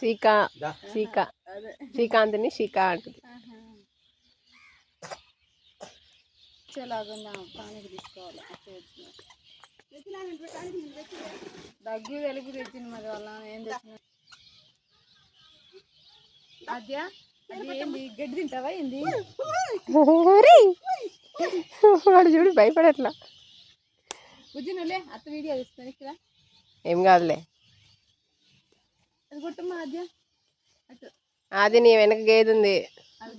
సీక సీక శ్రీకాంత్ని శిక అంటుంది. దగ్గు వెలుగు తెచ్చింది మరి వాళ్ళ ఏం తెచ్చిన? అద్యా అది ఏంది? గడ్డి తింటావా ఏంది! వాడు చూడు భయపడట్లా. బుజ్జినులే అత్త వీడియో తీస్తాను. ఇక్కడ ఏం కాదులే. అది నీ వెనక గేది ఉంది. అది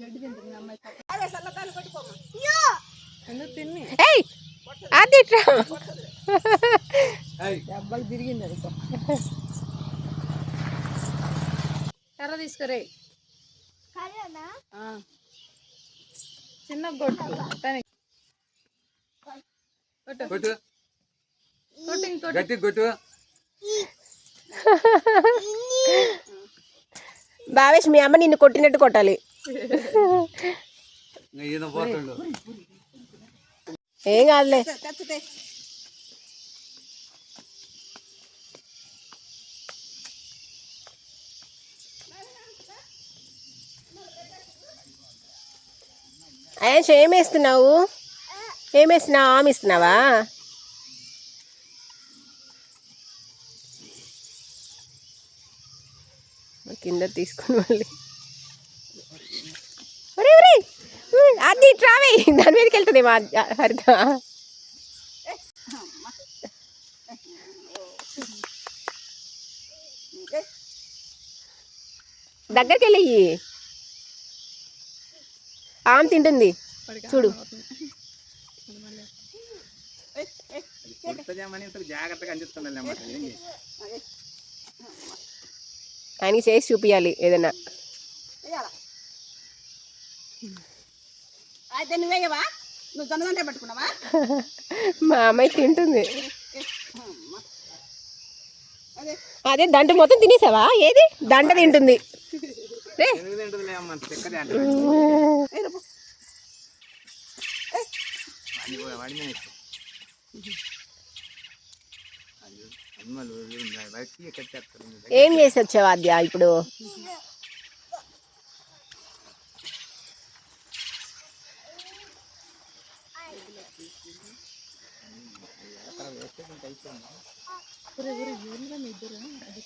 తిరిగింది అది కర్ర తీసుకురే. ఆ. చిన్న కొట్టు కానీ కొట్టు కొట్టు కొట్టు ఇంకోటి గట్టి. కొట్టు భావేష్ మీ అమ్మ నిన్ను కొట్టినట్టు కొట్టాలి. ఏం కాదులే. అయ్యాష్ ఏం వేస్తున్నావు ఏం వేస్తున్నావు ఆమె ఇస్తున్నావా? కింద తీసుకుని మళ్ళీ. ఒరే ఒరే ఉయ్, అది ట్రావే దాని మీదకి వెళ్తుంది మా హరిత. దగ్గరికి వెళ్ళి. ఆమె తింటుంది. చూడు. జాగ్రత్తగా అందిస్తుండాలి అన్నమాట ఆయనకి చేసి చూపించాలి ఏదైనా. మా అమ్మాయి తింటుంది. అదే. అదే దంట మొత్తం తినేసావా? ఏది? దండ తింటుంది. రే. ఎందుకు తింటుంది. అమ్మ తిక్కదే అంటే వాడి ఏం చేసి వచ్చావు ఆద్య ఇప్పుడు?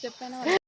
చెప్పాను?